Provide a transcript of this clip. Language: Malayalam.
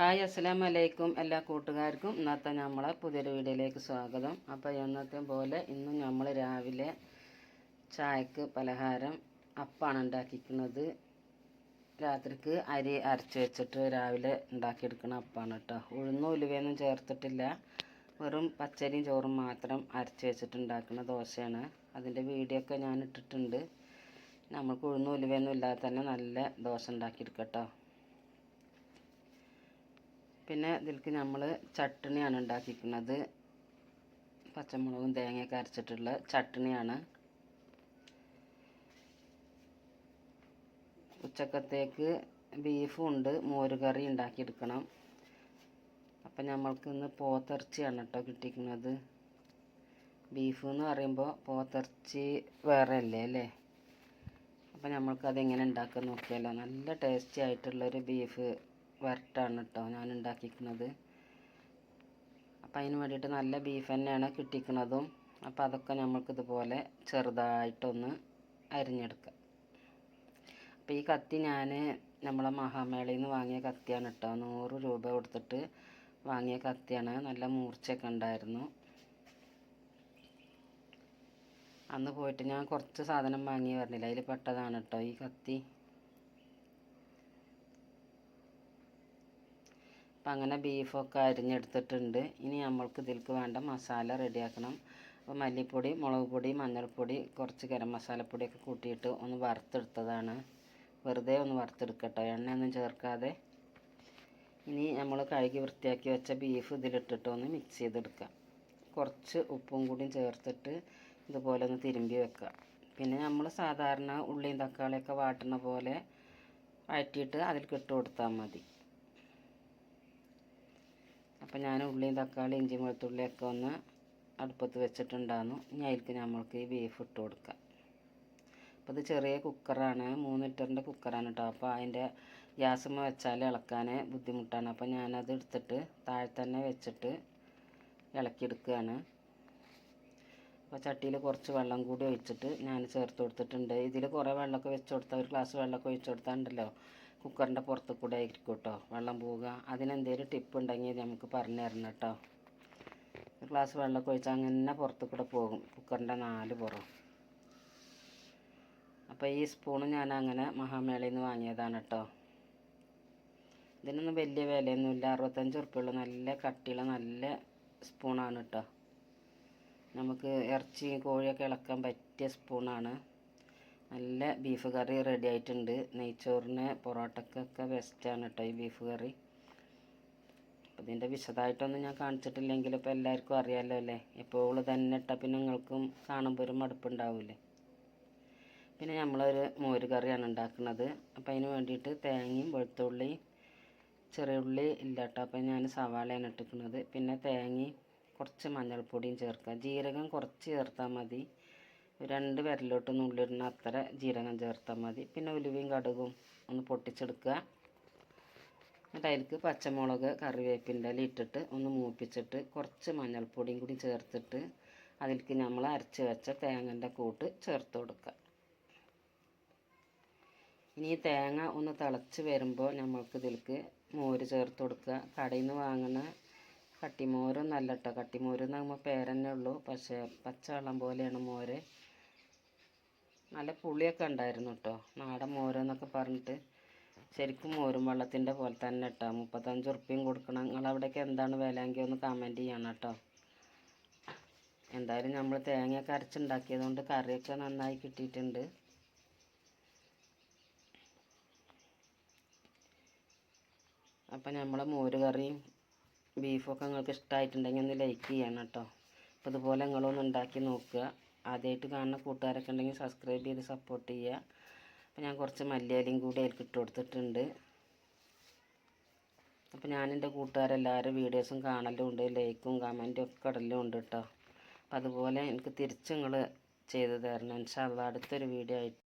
ഹായ് അസ്സലാമു അലൈക്കും. എല്ലാ കൂട്ടുകാർക്കും ഇന്നത്തെ നമ്മളെ പുതിയൊരു വീഡിയോയിലേക്ക് സ്വാഗതം. അപ്പോൾ എന്നത്തെ പോലെ ഇന്ന് നമ്മൾ രാവിലെ ചായക്ക് പലഹാരം അപ്പാണ് ഉണ്ടാക്കിക്കുന്നത്. രാത്രിക്ക് അരി അരച്ച് വെച്ചിട്ട് രാവിലെ ഉണ്ടാക്കിയെടുക്കുന്ന അപ്പാണ് കേട്ടോ. ഉഴുന്നും ഉലുവയൊന്നും ചേർത്തിട്ടില്ല. വെറും പച്ചരിയും ചോറും മാത്രം അരച്ച് വെച്ചിട്ട് ഉണ്ടാക്കുന്ന ദോശയാണ്. അതിന്റെ വീഡിയോ ഒക്കെ ഞാൻ ഇട്ടിട്ടുണ്ട്. നമുക്ക് ഉഴുന്നും ഉലുവയൊന്നും ഇല്ലാതെ തന്നെ നല്ല ദോശ ഉണ്ടാക്കിയെടുക്കട്ടോ പിന്നെ ഇതിലേക്ക് നമ്മൾ ചട്ടണിയാണ് ഉണ്ടാക്കിക്കുന്നത്. പച്ചമുളകും തേങ്ങയൊക്കെ അരച്ചിട്ടുള്ള ചട്ടണിയാണ്. ഉച്ചക്കത്തേക്ക് ബീഫും ഉണ്ട്. മോരുകറി ഉണ്ടാക്കിയെടുക്കണം. അപ്പം നമ്മൾക്ക് ഇന്ന് പോത്തിറച്ചിയാണ് കേട്ടോ കിട്ടിയിരിക്കുന്നത്. ബീഫ് എന്ന് പറയുമ്പോൾ പോത്തിറച്ചി വേറെ അല്ലേ? അല്ലേ അപ്പം അതെങ്ങനെ ഉണ്ടാക്കാൻ നോക്കിയാലോ? നല്ല ടേസ്റ്റി ആയിട്ടുള്ളൊരു ബീഫ് വരട്ടാണ് കേട്ടോ ഞാൻ ഉണ്ടാക്കിക്കുന്നത് അപ്പം അതിന് വേണ്ടിയിട്ട് നല്ല ബീഫ് തന്നെയാണ് കിട്ടിക്കുന്നതും അപ്പോൾ അതൊക്കെ നമ്മൾക്ക് ഇതുപോലെ ചെറുതായിട്ടൊന്ന് അരിഞ്ഞെടുക്കാം. അപ്പോൾ ഈ കത്തി ഞാൻ നമ്മളെ മഹാമേളയിൽ നിന്ന് വാങ്ങിയ കത്തിയാണ് കേട്ടോ നൂറ് രൂപ കൊടുത്തിട്ട് വാങ്ങിയ കത്തിയാണ്. നല്ല മൂർച്ചയൊക്കെ ഉണ്ടായിരുന്നു. അന്ന് പോയിട്ട് ഞാൻ കുറച്ച് സാധനം വാങ്ങി പറഞ്ഞില്ല അതിൽ പെട്ടതാണ് കേട്ടോ ഈ കത്തി. അപ്പം അങ്ങനെ ബീഫൊക്കെ അരിഞ്ഞെടുത്തിട്ടുണ്ട്. ഇനി നമ്മൾക്ക് ഇതിലേക്ക് വേണ്ട മസാല റെഡിയാക്കണം. അപ്പോൾ മല്ലിപ്പൊടി മുളക് പൊടി മഞ്ഞൾപ്പൊടി കുറച്ച് ഗരം മസാലപ്പൊടിയൊക്കെ കൂട്ടിയിട്ട് ഒന്ന് വറുത്തെടുത്തതാണ്. വെറുതെ ഒന്ന് വറുത്തെടുക്കട്ടോ. എണ്ണയൊന്നും ചേർക്കാതെ. ഇനി നമ്മൾ കഴുകി വൃത്തിയാക്കി വെച്ച ബീഫ് ഇതിലിട്ടിട്ട് ഒന്ന് മിക്സ് ചെയ്തെടുക്കാം കുറച്ച് ഉപ്പും കൂടിയും ചേർത്തിട്ട് ഇതുപോലെ ഒന്ന് തിരുമ്പി വെക്കുക. പിന്നെ നമ്മൾ സാധാരണ ഉള്ളിയും തക്കാളിയൊക്കെ വാട്ടുന്ന പോലെ വഴറ്റിയിട്ട് അതിലേക്ക് ഇട്ട് കൊടുത്താൽ മതി. അപ്പം ഞാൻ ഉള്ളിയും തക്കാളി ഇഞ്ചി വെളുത്തുള്ളിയൊക്കെ ഒന്ന് അടുപ്പത്ത് വെച്ചിട്ടുണ്ടായിരുന്നു ഇനി അതിലേക്ക് നമ്മൾക്ക് ഈ ബീഫ് ഇട്ട് കൊടുക്കാം. അപ്പോൾ ഇത് ചെറിയ കുക്കറാണ്. മൂന്ന് ലിറ്ററിന്റെ കുക്കറാണ് കേട്ടോ അപ്പോൾ അതിന്റെ ഗ്യാസുമ്മ വെച്ചാൽ ഇളക്കാൻ ബുദ്ധിമുട്ടാണ്. അപ്പോൾ ഞാനത് എടുത്തിട്ട് താഴെ തന്നെ വെച്ചിട്ട് ഇളക്കിയെടുക്കുകയാണ്. അപ്പോൾ ചട്ടിയിൽ കുറച്ച് വെള്ളം കൂടി ഒഴിച്ചിട്ട് ഞാൻ ചേർത്ത് കൊടുത്തിട്ടുണ്ട്. ഇതിൽ കുറേ വെള്ളമൊക്കെ വെച്ച് കൊടുത്താൽ ഒരു ഗ്ലാസ് വെള്ളമൊക്കെ ഒഴിച്ച് കൊടുത്താൽ ഉണ്ടല്ലോ. കുക്കറിന്റെ പുറത്ത് കൂടെ ആയിരിക്കും കേട്ടോ വെള്ളം പോവുക. അതിനെന്തെങ്കിലും ടിപ്പ് ഉണ്ടെങ്കിൽ നമുക്ക് പറഞ്ഞു തരണം കേട്ടോ ഒരു ഗ്ലാസ് വെള്ളമൊക്കെ ഒഴിച്ചാൽ അങ്ങനെ പുറത്ത് കൂടെ പോകും. കുക്കറിന്റെ നാല് പുറം. അപ്പോൾ ഈ സ്പൂണ് ഞാൻ അങ്ങനെ മഹാമേളയിൽ നിന്ന് വാങ്ങിയതാണ് കേട്ടോ ഇതിനൊന്നും വലിയ വിലയൊന്നുമില്ല. അറുപത്തഞ്ച് ഉറുപ്പ്യുള്ള നല്ല കട്ടിയുള്ള നല്ല സ്പൂണാണ് കേട്ടോ നമുക്ക് ഇറച്ചി കോഴിയൊക്കെ ഇളക്കാൻ പറ്റിയ സ്പൂണാണ് നല്ല ബീഫ് കറി റെഡി ആയിട്ടുണ്ട്. നെയ്ച്ചോറിന് പൊറോട്ടക്കൊക്കെ ബെസ്റ്റാണ് കേട്ടോ ഈ ബീഫ് കറി അപ്പം ഇതിന്റെ വിശദമായിട്ടൊന്നും ഞാൻ കാണിച്ചിട്ടില്ലെങ്കിൽ ഇപ്പോൾ എല്ലാവർക്കും അറിയാമല്ലോ അല്ലേ? എപ്പോഴും തന്നെ ഇട്ടാൽ പിന്നെ നിങ്ങൾക്കും കാണുമ്പോൾ ഒരു മടുപ്പുണ്ടാവില്ലേ പിന്നെ നമ്മളൊരു മോര് കറിയാണ് ഉണ്ടാക്കുന്നത് അപ്പം അതിന് വേണ്ടിയിട്ട് തേങ്ങയും വെളുത്തുള്ളിയും ചെറിയ ഉള്ളി ഇല്ല കേട്ടോ അപ്പം ഞാൻ സവാളയാണ് ഇട്ടിക്കുന്നത് പിന്നെ തേങ്ങയും കുറച്ച് മഞ്ഞൾപ്പൊടിയും ചേർക്കുക ജീരകം കുറച്ച് ചേർത്താൽ മതി. രണ്ട് വിരലോട്ട് നുള്ളിടുന്ന അത്ര ജീരകം ചേർത്താൽ മതി. പിന്നെ ഉലുവയും കടുകും ഒന്ന് പൊട്ടിച്ചെടുക്കുക. എന്നിട്ട് അതിലേക്ക് പച്ചമുളക് കറിവേപ്പിന്റെ ഇല ഇട്ടിട്ട് ഒന്ന് മൂപ്പിച്ചിട്ട് കുറച്ച് മഞ്ഞൾപ്പൊടിയും കൂടി ചേർത്തിട്ട് അതിലേക്ക് നമ്മൾ അരച്ച് വെച്ച തേങ്ങന്റെ കൂട്ട് ചേർത്ത് കൊടുക്കുക. ഇനി തേങ്ങ ഒന്ന് തിളച്ച് വരുമ്പോൾ നമ്മൾക്ക് ഇതിലേക്ക് മോര് ചേർത്ത് കൊടുക്കുക. കടയിൽ നിന്ന് വാങ്ങുന്ന കട്ടിമോരൊന്നല്ല കേട്ടോ. കട്ടിമോര് പറയുമ്പോൾ പേരന്നെ ഉള്ളൂ. പക്ഷേ പച്ചവെള്ളം പോലെയാണ് മോര്. നല്ല പുളിയൊക്കെ ഉണ്ടായിരുന്നു കേട്ടോ നാടൻ മോരെന്നൊക്കെ പറഞ്ഞിട്ട് ശരിക്കും മോരും വെള്ളത്തിന്റെ പോലെ തന്നെ കേട്ടോ മുപ്പത്തഞ്ച് ഉറുപ്പ്യം കൊടുക്കണം. നിങ്ങളവിടേക്ക് എന്താണ് വില എങ്കിൽ ഒന്ന് കമന്റ് ചെയ്യണം കേട്ടോ എന്തായാലും നമ്മൾ തേങ്ങയൊക്കെ അരച്ചുണ്ടാക്കിയതുകൊണ്ട് കറിയൊക്കെ നന്നായി കിട്ടിയിട്ടുണ്ട്. അപ്പം നമ്മളെ മോര് കറിയും ബീഫൊക്കെ നിങ്ങൾക്ക് ഇഷ്ടമായിട്ടുണ്ടെങ്കിൽ ഒന്ന് ലൈക്ക് ചെയ്യണം കേട്ടോ അപ്പോൾ ഇതുപോലെ നിങ്ങളൊന്ന് ഉണ്ടാക്കി നോക്കുക. ആദ്യമായിട്ട് കാണുന്ന കൂട്ടുകാരൊക്കെ ഉണ്ടെങ്കിൽ സബ്സ്ക്രൈബ് ചെയ്ത് സപ്പോർട്ട് ചെയ്യുക. അപ്പോൾ ഞാൻ കുറച്ച് മല്ലിയിലയും കൂടി അതിലേക്ക് ഇട്ട് കൊടുത്തിട്ടുണ്ട്. അപ്പോൾ ഞാൻ എന്റെ കൂട്ടുകാരെല്ലാവരും വീഡിയോസും കാണലും ഉണ്ട് ലൈക്കും കമന്റും ഒക്കെ ഇടലും ഉണ്ട് കേട്ടോ അപ്പോൾ അതുപോലെ എനിക്ക് തിരിച്ച് നിങ്ങൾ ചെയ്ത് തരണം. ഇൻഷാല്ല അടുത്തൊരു വീഡിയോ ആയിട്ട്